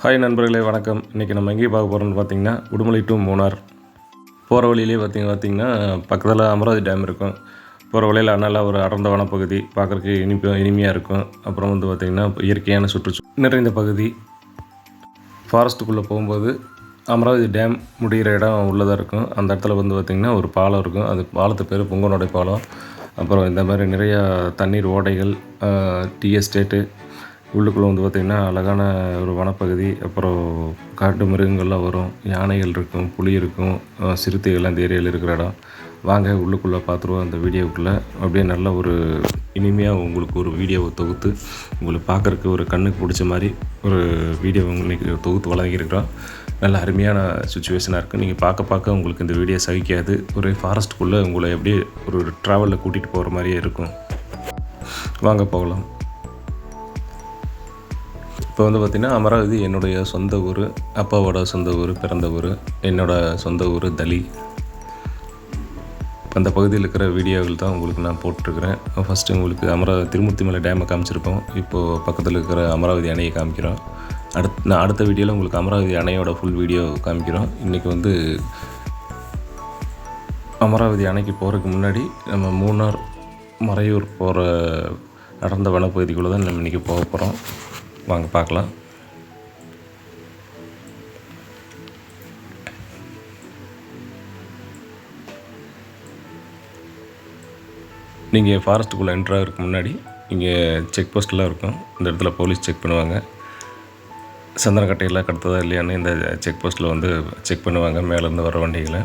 Hi நண்பர்களே வணக்கம். இன்றைக்கி நம்ம எங்கேயும் பார்க்க போகிறோம்னு பார்த்தீங்கன்னா உடுமலை டு மூணார். போகிற வழியிலே பார்த்திங்க பார்த்தீங்கன்னா பக்கத்தில் அமராவதி டேம் இருக்கும். போகிற வழியில் நல்லா ஒரு அடர்ந்த வனப்பகுதி பார்க்குறக்கு இனிப்பு இனிமையாக இருக்கும். அப்புறம் வந்து பார்த்திங்கன்னா இயற்கையான சுற்றுச்சூழல் நிறைந்த பகுதி. ஃபாரஸ்ட்டுக்குள்ளே போகும்போது அமராவதி டேம் முடிகிற இடம் உள்ளதாக இருக்கும். அந்த இடத்துல வந்து பார்த்திங்கன்னா ஒரு பாலம் இருக்கும். அது பாலத்து பேர் பொங்கனோடை பாலம். அப்புறம் இந்த மாதிரி நிறையா தண்ணீர் ஓடைகள் டீ எஸ்டேட்டு உள்ளுக்குள்ளே வந்து பார்த்திங்கன்னா அழகான ஒரு வனப்பகுதி அப்புறம் காட்டு மிருகங்கள்லாம் வரும் யானைகள் இருக்கும் புலி இருக்கும் சிறுத்தைகள்லாம் இந்த ஏரியாவில் இருக்கிற இடம். வாங்க உள்ளுக்குள்ளே பார்த்துருவோம் அந்த வீடியோக்குள்ளே. அப்படியே நல்ல ஒரு இனிமையாக உங்களுக்கு ஒரு வீடியோவை தொகுத்து உங்களுக்கு பார்க்குறக்கு ஒரு கண்ணுக்கு பிடிச்ச மாதிரி ஒரு வீடியோ இன்னைக்கு தொகுத்து வழங்கியிருக்கிறோம். நல்ல அருமையான சுச்சுவேஷனாக இருக்குது நீங்கள் பார்க்க பார்க்க உங்களுக்கு இந்த வீடியோ சகிக்காது. ஒரு ஃபாரஸ்ட்டுக்குள்ளே உங்களை அப்படியே ஒரு ட்ராவலில் கூட்டிகிட்டு போகிற மாதிரியே இருக்கும். வாங்க போகலாம். இப்போ வந்து பார்த்திங்கன்னா அமராவதி என்னுடைய சொந்த ஊர் அப்பாவோட சொந்த ஊர் பிறந்த ஊர் என்னோடய சொந்த ஊர் தலி. அந்த பகுதியில் இருக்கிற வீடியோவில் தான் உங்களுக்கு நான் போட்டிருக்கிறேன். ஃபஸ்ட்டு உங்களுக்கு அமராவதி திருமூர்த்திமலை டேமை காமிச்சிருப்போம். இப்போது பக்கத்தில் இருக்கிற அமராவதி அணையை காமிக்கிறோம். அடுத் நான் அடுத்த வீடியோவில் உங்களுக்கு அமராவதி அணையோட ஃபுல் வீடியோ காமிக்கிறோம். இன்றைக்கி வந்து அமராவதி அணைக்கு போகிறதுக்கு முன்னாடி நம்ம மூணார் மறையூர் போகிற நடந்த வனப்பகுதிக்குள்ளே தான் நம்ம இன்றைக்கி போக போகிறோம் வாங்க பார்க்கலாம். நீங்கள் ஃபாரஸ்ட்டுக்குள்ளே என்ட்ராக முன்னாடி இங்கே செக் போஸ்ட்லாம் இருக்கும். இந்த இடத்துல போலீஸ் செக் பண்ணுவாங்க. சந்தனக்கட்டையெல்லாம் கடத்ததா இல்லையான்னு இந்த செக் போஸ்ட்டில் வந்து செக் பண்ணுவாங்க மேலேருந்து வர வண்டிகளை.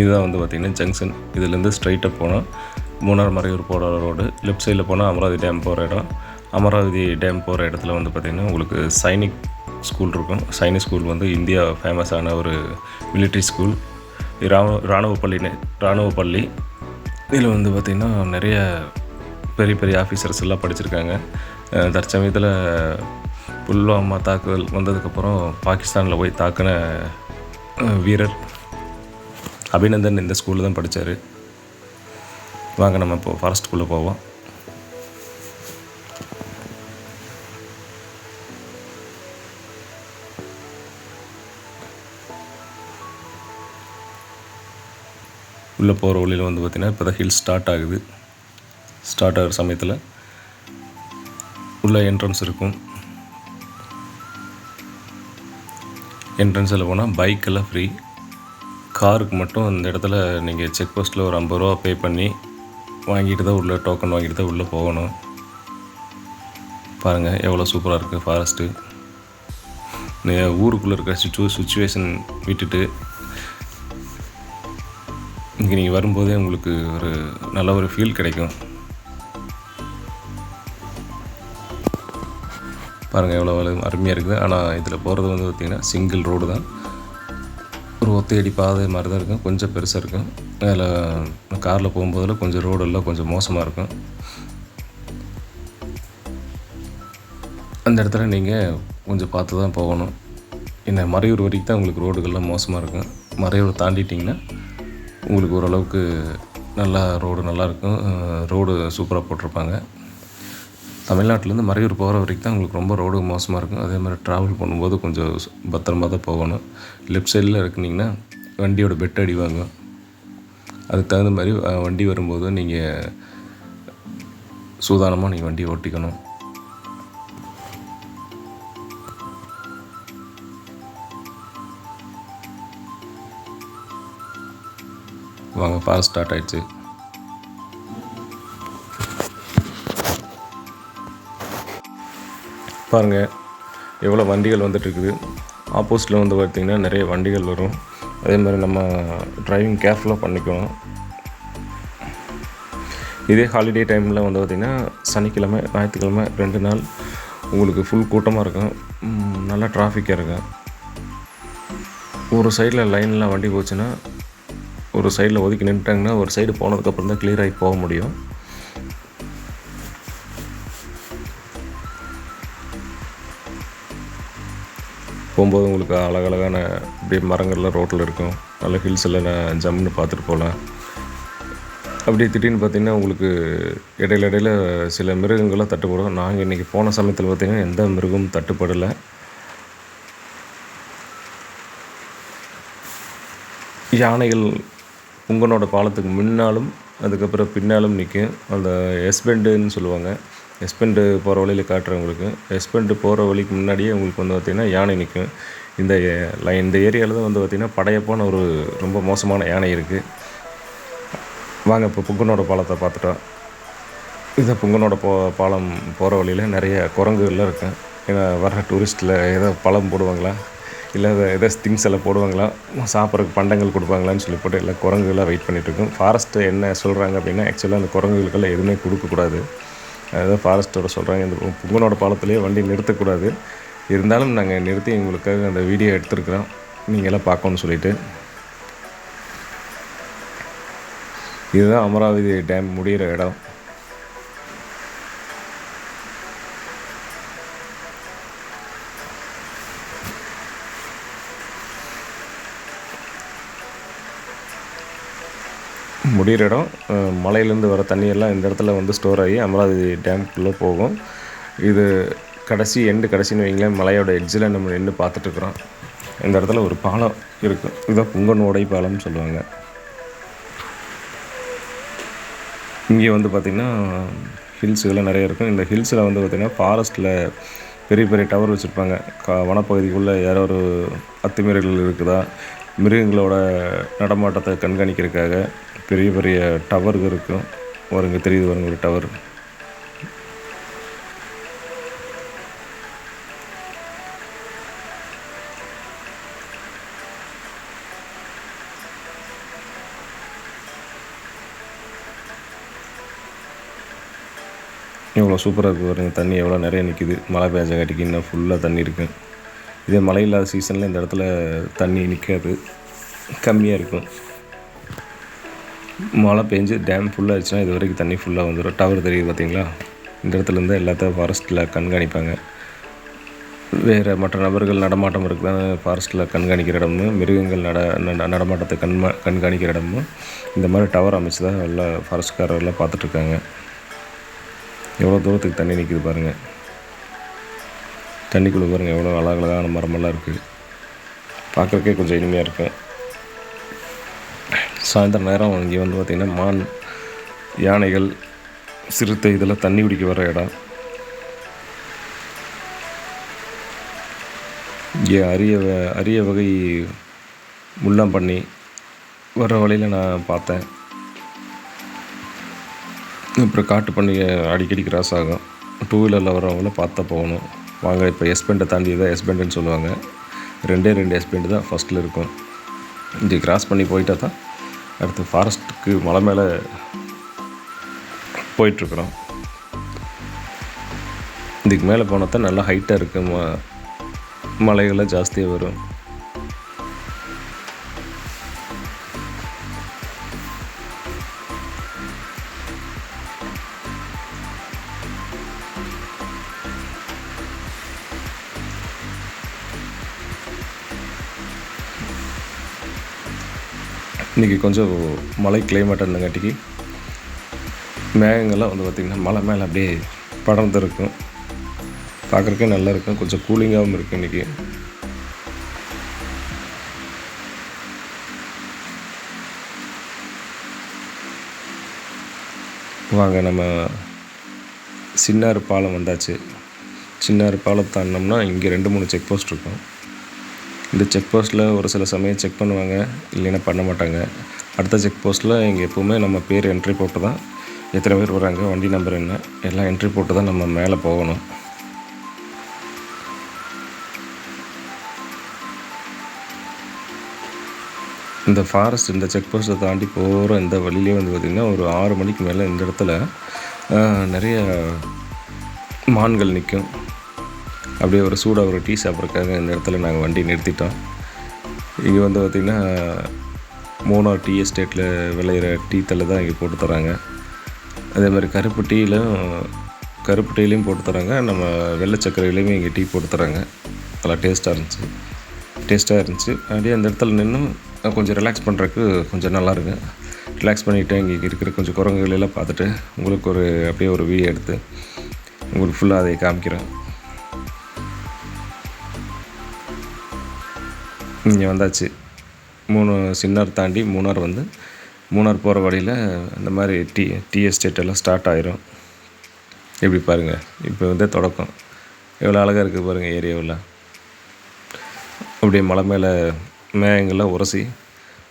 இதுதான் வந்து பார்த்திங்கன்னா ஜங்ஷன் இதுலேருந்து ஸ்ட்ரைட்டாக போனால் மூணார் மறையூர் போகிற ரோடு. லெஃப்ட் சைடில் போனால் அமராவதி டேம் போகிற இடம். அமராவதி டேம் போகிற இடத்துல வந்து பார்த்திங்கன்னா உங்களுக்கு சைனிக் ஸ்கூல் இருக்கும். சைனிக் ஸ்கூல் வந்து இந்தியா ஃபேமஸான ஒரு மிலிட்ரி ஸ்கூல் இராணுவ இராணுவ பள்ளி இராணுவ பள்ளி இதில் வந்து பார்த்திங்கன்னா நிறைய பெரிய பெரிய ஆஃபீஸர்ஸ் எல்லாம் படிச்சிருக்காங்க. தற்சமயத்தில் புல்வாமா தாக்குதல் வந்ததுக்கப்புறம் பாகிஸ்தானில் போய் தாக்கின வீரர் அபிநந்தன் இந்த ஸ்கூலில் தான் படித்தார் வாங்க நம்ம இப்போ ஃபாரஸ்ட்டுக்குள்ளே போவோம். உள்ளே போகிற வழியில் வந்து பார்த்திங்கன்னா இப்போ தான் ஹில் ஸ்டார்ட் ஆகுது. ஸ்டார்ட் ஆகிற சமயத்தில் உள்ளே என்ட்ரன்ஸ் இருக்கும். என்ட்ரன்ஸில் போனால் பைக்கெல்லாம் ஃப்ரீ காருக்கு மட்டும் அந்த இடத்துல நீங்கள் செக் போஸ்ட்டில் ஒரு ஐம்பது ரூபா பே பண்ணி வாங்கிட்டு தான் உள்ளே டோக்கன் வாங்கிட்டு தான் உள்ளே போகணும். பாருங்கள் எவ்வளோ சூப்பராக இருக்குது ஃபாரஸ்ட்டு நீங்கள் ஊருக்குள்ளே இருக்கிற சுச்சு சுச்சுவேஷன் விட்டுட்டு இங்கே நீங்கள் வரும்போதே உங்களுக்கு ஒரு நல்ல ஒரு ஃபீல் கிடைக்கும். பாருங்கள் எவ்வளோ அருமையாக இருக்குது. ஆனால் இதில் போகிறது வந்து பார்த்திங்கன்னா சிங்கிள் ரோடு தான். நூற்றி பாதை மாதிரி தான் இருக்கும். கொஞ்சம் பெருசாக இருக்கும். அதில் காரில் போகும்போதில் கொஞ்சம் ரோடெல்லாம் கொஞ்சம் மோசமாக இருக்கும். அந்த இடத்துல நீங்கள் கொஞ்சம் பார்த்து தான் போகணும். இந்த மறையூர் வரைக்கும் தான் உங்களுக்கு ரோடுகள்லாம் மோசமாக இருக்கும். மறையூர் தாண்டிட்டிங்கன்னா உங்களுக்கு ஓரளவுக்கு நல்லா ரோடு நல்லாயிருக்கும் ரோடு சூப்பராக போட்டிருப்பாங்க. தமிழ்நாட்டிலேருந்து மறையூர் போகிற வரைக்கும் தான் உங்களுக்கு ரொம்ப ரோடு மோசமாக இருக்கும். அதே மாதிரி ட்ராவல் பண்ணும்போது கொஞ்சம் பத்திரமாக பத்திரமா தான் போகணும். லெஃப்ட் சைடில் இருக்குனிங்கன்னா வண்டியோட பெட் அடிவாங்க அதுக்கு தகுந்த மாதிரி வண்டி வரும்போது நீங்கள் சூதானமாக நீங்கள் வண்டியை ஓட்டிக்கணும். வாங்க ஃபாஸ்ட் ஸ்டார்ட் ஆகிடுச்சு பாருங்கள் எவ்வளோ வண்டிகள் வந்துட்டுருக்குது. ஆப்போசிட்டில் வந்து பார்த்திங்கன்னா நிறைய வண்டிகள் வரும். அதே மாதிரி நம்ம டிரைவிங் கேர்ஃபுல்லாக பண்ணிக்கணும். இதே ஹாலிடே டைமில் வந்து பார்த்திங்கன்னா சனிக்கிழமை ஞாயிற்றுக்கிழமை ரெண்டு நாள் உங்களுக்கு ஃபுல் கூட்டமாக இருக்கும். நல்லா டிராஃபிக்காக இருக்கும். ஒரு சைடில் லைனில் வண்டி போச்சுன்னா ஒரு சைடில் ஒதுக்கி நின்றுட்டாங்கன்னா ஒரு சைடு போனதுக்கப்புறம் தான் கிளியர் ஆகி போக முடியும். போகும்போது உங்களுக்கு அழகழகான அப்படியே மரங்கள்லாம் ரோட்டில் இருக்கும். நல்ல ஹில்ஸ் எல்லாம் ஜம்முன்னு பார்த்துட்டு போகலாம். அப்படியே திடீர்னு பார்த்தீங்கன்னா உங்களுக்கு இடையில இடையில சில மிருகங்கள்லாம் தட்டுப்படும். நாங்கள் இன்றைக்கி போன சமயத்தில் பார்த்தீங்கன்னா எந்த மிருகமும் தட்டுப்படலை. யானைகள் உங்களோட பாலத்துக்கு முன்னாலும் அதுக்கப்புறம் பின்னாலும் நிற்கும். அந்த எஸ்பெண்டுன்னு சொல்லுவாங்க. எஸ்பெண்டு போகிற வழியில் காட்டுறவங்களுக்கு எஸ்பெண்டு போகிற வழிக்கு முன்னாடியே உங்களுக்கு வந்து பார்த்திங்கன்னா யானை நிற்கும் இந்த லைன் இந்த ஏரியாவில் தான் வந்து பார்த்திங்கன்னா படையப்பான ஒரு ரொம்ப மோசமான யானை இருக்குது வாங்க இப்போ புங்கனோட பாலத்தை பார்த்துட்டோம். இது புங்கனோட போ பாலம் போகிற வழியில் நிறைய குரங்குகள்லாம் இருக்கும் ஏன்னா வர்ற டூரிஸ்ட்டில் ஏதோ பழம் போடுவாங்களா? இல்லை ஏதோ திங்ஸ் எல்லாம் போடுவாங்களா? சாப்பிட்றதுக்கு பண்டங்கள் கொடுப்பாங்களான்னு சொல்லி போட்டு எல்லாம் குரங்குகளாக வெயிட் பண்ணிகிட்ருக்கோம் ஃபாரஸ்ட்டு என்ன சொல்கிறாங்க அப்படின்னா ஆக்சுவலாக அந்த குரங்குகளுக்கெல்லாம் எதுவுமே கொடுக்கக்கூடாது. அதுதான் ஃபாரஸ்ட்டோட சொல்கிறாங்க இந்த புங்கனோட பாலத்திலேயே வண்டி நிறுத்தக்கூடாது. இருந்தாலும் நாங்கள் நிறுத்தி எங்களுக்காக அந்த வீடியோ எடுத்துருக்குறோம். நீங்களாம் பார்க்கணும்னு சொல்லிட்டு. இதுதான் அமராவதி டேம் முடிகிற இடம். முடிகிற இடம் மலையிலேருந்து வர தண்ணியெல்லாம் இந்த இடத்துல வந்து ஸ்டோர் ஆகி அமராவதி டேம்குள்ளே போகும். இது கடைசி எண்டு கடைசின்னு வைங்களேன் மலையோட எட்ஜில் நம்ம நின்று பார்த்துட்ருக்குறோம் இந்த இடத்துல ஒரு பாலம் இருக்கும் இதுதான் புங்கனோடை பாலம்னு சொல்லுவாங்க. இங்கே வந்து பார்த்திங்கன்னா ஹில்ஸுகள்லாம் நிறைய இருக்கும். இந்த ஹில்ஸில் வந்து பார்த்திங்கன்னா ஃபாரஸ்ட்டில் பெரிய பெரிய டவர் வச்சுருப்பாங்க. கா வனப்பகுதிக்குள்ளே யாரோ ஒரு அத்துமீறல்கள் இருக்குதா? மிருகங்களோட நடமாட்டத்தை கண்காணிக்கிறதுக்காக பெரிய பெரிய டவர்கள் இருக்கும். வருங்க தெரியுது வருங்க ஒரு டவர் எவ்வளோ சூப்பராக இருக்குது பாருங்கள் தண்ணி எவ்வளோ நிறைய நிற்கிது மழை பெய்ஞ்ச காட்டிக்கு இன்னும் ஃபுல்லாக தண்ணி இருக்குது இதே மழை இல்லாத சீசனில் இந்த இடத்துல தண்ணி நிற்காது கம்மியாக இருக்கும். மழை பெஞ்சு டேம் ஃபுல்லாக ஆச்சுன்னா இது வரைக்கும் தண்ணி ஃபுல்லாக வந்துடும் டவர் தெரியுது பார்த்தீங்களா இந்த இடத்துலேருந்து எல்லாத்தையும் ஃபாரஸ்ட்டில் கண்காணிப்பாங்க. வேறு மற்ற நபர்கள் நடமாட்டம் இருக்குதான் ஃபாரஸ்ட்டில் கண்காணிக்கிற இடமும் மிருகங்கள் நட நட- நடமாட்டத்தை கண்மா கண்காணிக்கிற இடமும் இந்த மாதிரி டவர் அமைச்சு தான் எல்லாம் ஃபாரஸ்ட்காரர்லாம் பார்த்துட்ருக்காங்க எவ்வளோ தூரத்துக்கு தண்ணி நிற்கிது பாருங்கள் தண்ணிக்குள்ளே பாருங்கள் எவ்வளோ அழகழகான மரமெல்லாம் இருக்குது பார்க்குறக்கே கொஞ்சம் இனிமையாக இருக்கும் சாயந்தரம் நேரம் இங்கே வந்து பார்த்திங்கன்னா மான் யானைகள் சிறுத்தை இதெல்லாம் தண்ணி குடிக்க வர இடம். இங்கே அரிய வ- அரிய வகை முள்ளம் பண்ணி வர வழியில் நான் பார்த்தேன். அப்புறம் காட்டு பண்ணி அடிக்கடி கிராஸ் ஆகும். டூ வீலரில் வரவங்கள பார்த்தா போகணும். வாங்க இப்போ எஸ்பெண்டை தாண்டி தான் எஸ்பெண்டுன்னு சொல்லுவாங்க. ரெண்டே ரெண்டு எஸ்பெண்டு தான் ஃபஸ்ட்டில் இருக்கும். இங்கே கிராஸ் பண்ணி போயிட்டா தான் அடுத்து ஃபாரஸ்ட்டுக்கு மலை மேலே போயிட்டுருக்குறோம். இதுக்கு மேலே போனால் தான் நல்லா ஹைட்டாக இருக்கு ம மலைகள்லாம் ஜாஸ்தியாக வரும். இன்றைக்கி கொஞ்சம் மழை கிளைமேட் இருந்தங்காட்டிக்கு மேகங்கள்லாம் வந்து பார்த்திங்கன்னா மலை மேலே அப்படியே படர்ந்து இருக்கும் பார்க்குறக்கே நல்லா இருக்கும். கொஞ்சம் கூலிங்காகவும் இருக்குது இன்றைக்கி வாங்க நம்ம சின்னாறு பாலம் வந்தாச்சு. சின்னாறு பாலம் தாண்டினோம்னா இங்கே ரெண்டு மூணு செக் போஸ்ட் இருக்கும். இந்த செக் போஸ்ட்டில் ஒரு சில சமயம் செக் பண்ணுவாங்க இல்லைன்னா பண்ண மாட்டாங்க. அடுத்த செக் போஸ்ட்டில் இங்கே எப்போவுமே நம்ம பேர் என்ட்ரி போட்டு தான் எத்தனை பேர் வராங்க வண்டி நம்பர் என்ன எல்லாம் என்ட்ரி போட்டு தான் நம்ம மேலே போகணும். இந்த ஃபாரஸ்ட் இந்த செக் போஸ்ட்டை தாண்டி போகிற இந்த வழியிலே வந்து பார்த்திங்கன்னா ஒரு ஆறு மணிக்கு மேலே இந்த இடத்துல நிறைய மான்கள் நிற்கும் அப்படியே ஒரு சூடாக ஒரு டீ சாப்பிட்றதுக்காக இந்த இடத்துல நாங்கள் வண்டி நிறுத்திட்டோம். இங்கே வந்து பார்த்திங்கன்னா மூணார் டீ எஸ்டேட்டில் விளையிற டீ தலை தான் இங்கே போட்டு தராங்க. அதே மாதிரி கருப்பு டீயிலும் கருப்பு டீலையும் போட்டு தராங்க. நம்ம வெள்ளை சர்க்கரையிலையுமே இங்கே டீ போட்டு தராங்க. நல்லா டேஸ்ட்டாக இருந்துச்சு. டேஸ்ட்டாக இருந்துச்சு. அப்படியே அந்த இடத்துல நின்று கொஞ்சம் ரிலாக்ஸ் பண்ணுறதுக்கு கொஞ்சம் நல்லா ரிலாக்ஸ் பண்ணிவிட்டு இங்கே இருக்கிற கொஞ்சம் குரங்குகளெல்லாம் பார்த்துட்டு உங்களுக்கு ஒரு அப்படியே ஒரு வீடியோ எடுத்து உங்களுக்கு ஃபுல்லாக அதை காமிக்கிறேன். இங்கே வந்தாச்சு. மூணு சின்னார் தாண்டி மூணார் வந்து மூணார் போகிற வழியில் இந்த மாதிரி டீ டீ எஸ்டேட் எல்லாம் ஸ்டார்ட் ஆயிரும். எப்படி பாருங்கள் இப்போ வந்து தொடக்கம். எவ்வளோ அழகாக இருக்குது பாருங்கள் ஏரியாவில் அப்படியே மலை மேலே மேகங்கள்லாம் உரசி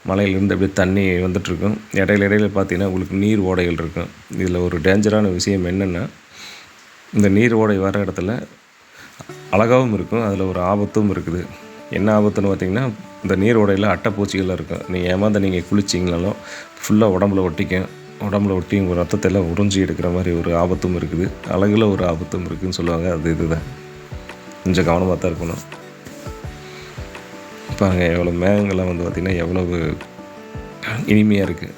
மலையிலேருந்து அப்படியே தண்ணி வந்துட்டுருக்கும் இடையில இடையில பார்த்தீங்கன்னா உங்களுக்கு நீர் ஓடைகள் இருக்கும். இதில் ஒரு டேஞ்சரான விஷயம் என்னென்னா இந்த நீர் ஓடை வர இடத்துல அழகாகவும் இருக்கும். அதில் ஒரு ஆபத்தும் இருக்குது. என்ன ஆபத்துன்னு பார்த்தீங்கன்னா இந்த நீர் ஓடையில் அட்டைப்பூச்சிகள்லாம் இருக்கும். நீங்கள் ஏமாந்து நீங்கள் குளிச்சிங்கனாலும் ஃபுல்லாக உடம்புல ஒட்டிக்கும் உடம்புல ஒட்டி உங்கள் ரத்தத்தை உறிஞ்சி எடுக்கிற மாதிரி ஒரு ஆபத்தும் இருக்குது. அழகுல ஒரு ஆபத்தும் இருக்குதுன்னு சொல்லுவாங்க. அது இதுதான். கொஞ்சம் கவனமாக தான் இருக்கணும். பாருங்கள் எவ்வளோ மேகங்கள்லாம் வந்து பார்த்திங்கன்னா எவ்வளவு இனிமையாக இருக்குது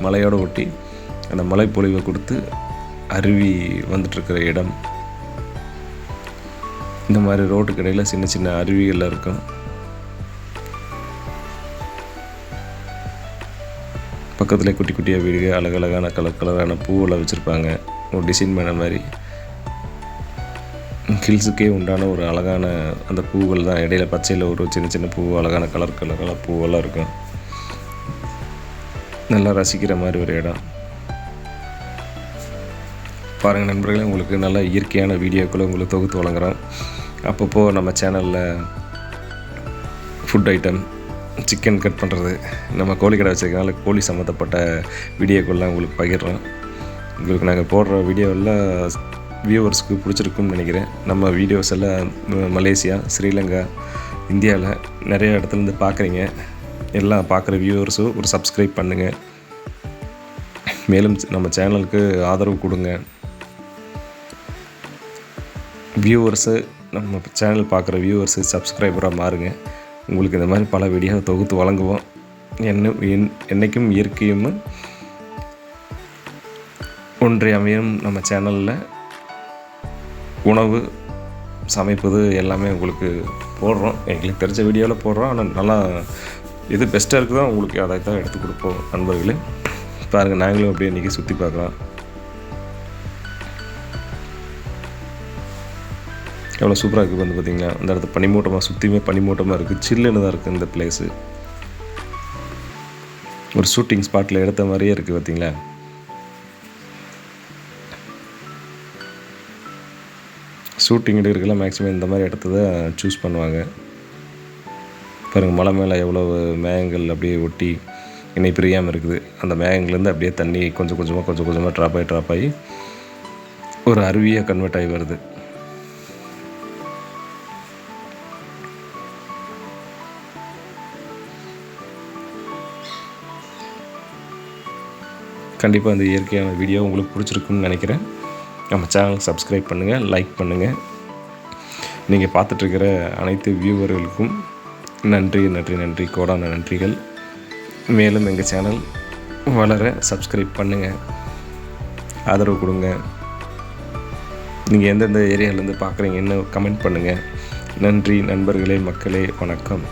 மலையோடு ஒட்டி அந்த மலைப்பொழிவை கொடுத்து அருவி வந்துட்டுருக்கிற இடம் இந்த மாதிரி ரோட்டுக்கு இடையில் சின்ன சின்ன அருவிகள்லாம் இருக்கும். பக்கத்தில் குட்டி குட்டியாக வீடு அழகழகான கலர் கலரான பூவெல்லாம் வச்சுருப்பாங்க. ஒரு டிசைன் பண்ண மாதிரி. ஹில்ஸுக்கே உண்டான ஒரு அழகான அந்த பூக்கள் தான். இடையில பச்சையில் ஒரு சின்ன சின்ன பூ அழகான கலர் கலர் கலர் பூவெல்லாம் இருக்கும். நல்லா ரசிக்கிற மாதிரி ஒரு இடம். பாருங்கள் நண்பர்களே உங்களுக்கு நல்ல இயற்கையான வீடியோக்களை உங்களுக்கு தொகுத்து வழங்குகிறோம் அப்பப்போ நம்ம சேனலில் ஃபுட் ஐட்டம் சிக்கன் கட் பண்ணுறது நம்ம கோழி கடை வச்சுருக்கனால கோழி சம்மந்தப்பட்ட வீடியோக்கள்லாம் உங்களுக்கு பகிர்றோம். உங்களுக்கு நாங்கள் போடுற வீடியோவெல்லாம் வியூவர்ஸ்க்கு பிடிச்சிருக்கும்னு நினைக்கிறேன். நம்ம வீடியோஸ் எல்லாம் மலேசியா ஸ்ரீலங்கா இந்தியாவில் நிறைய இடத்துலேருந்து பார்க்குறீங்க எல்லாம் பார்க்குற வியூவர்ஸும் ஒரு சப்ஸ்கிரைப் பண்ணுங்கள் மேலும் நம்ம சேனலுக்கு ஆதரவு கொடுங்க. வியூவர்ஸு நம்ம சேனல் பார்க்குற வியூவர்ஸு சப்ஸ்கிரைபராக மாறுங்க. உங்களுக்கு இந்த மாதிரி பல வீடியோ தொகுத்து வழங்குவோம். என்ன என் என்றைக்கும் இயற்கையும் ஒன்றை அமையும் நம்ம சேனலில். உணவு சமைப்பது எல்லாமே உங்களுக்கு போடுறோம். எங்களுக்கு தெரிஞ்ச வீடியோவில் போடுறோம். ஆனால் நல்லா எது பெஸ்ட்டாக இருக்குதோ உங்களுக்கு அதை தான் எடுத்து கொடுப்போம் நண்பர்களே. பாருங்கள் நாங்களும் அப்படியே இன்றைக்கி சுற்றி பார்க்கலாம். எவ்வளோ சூப்பராக இருக்குது வந்து பார்த்தீங்கன்னா அந்த இடத்து பனிமூட்டமாக சுற்றியுமே பனிமூட்டமாக இருக்குது சில்லுன்னு தான் இருக்குது இந்த பிளேஸு ஒரு ஷூட்டிங் ஸ்பாட்டில் எடுத்த மாதிரியே இருக்குது பார்த்தீங்களா ஷூட்டிங் எடுக்கிறதுக்கெல்லாம் மேக்ஸிமம் இந்த மாதிரி இடத்த தான் சூஸ் பண்ணுவாங்க. பாருங்கள் மலை மேலே எவ்வளோ மேகங்கள் அப்படியே ஒட்டி இணை பிரியாமல் இருக்குது. அந்த மேகங்கள்லேருந்து அப்படியே தண்ணி கொஞ்சம் கொஞ்சமாக கொஞ்சம் கொஞ்சமாக ட்ராப் ஆகி ட்ராப் ஆகி ஒரு அருவியாக கன்வெர்ட் ஆகி வருது. கண்டிப்பாக இந்த இயற்கையான வீடியோ உங்களுக்கு பிடிச்சிருக்குன்னு நினைக்கிறேன். நம்ம சேனலுக்கு சப்ஸ்கிரைப் பண்ணுங்கள் லைக் பண்ணுங்கள் நீங்கள் பார்த்துட்ருக்கிற அனைத்து வியூவர்களுக்கும் நன்றி நன்றி நன்றி கோடான நன்றிகள். மேலும் எங்கள் சேனல் வளர சப்ஸ்கிரைப் பண்ணுங்கள் ஆதரவு கொடுங்க. நீங்கள் எந்தெந்த ஏரியாவிலேருந்து பார்க்குறீங்கன்னு கமெண்ட் பண்ணுங்கள் நன்றி நண்பர்களே மக்களே வணக்கம்.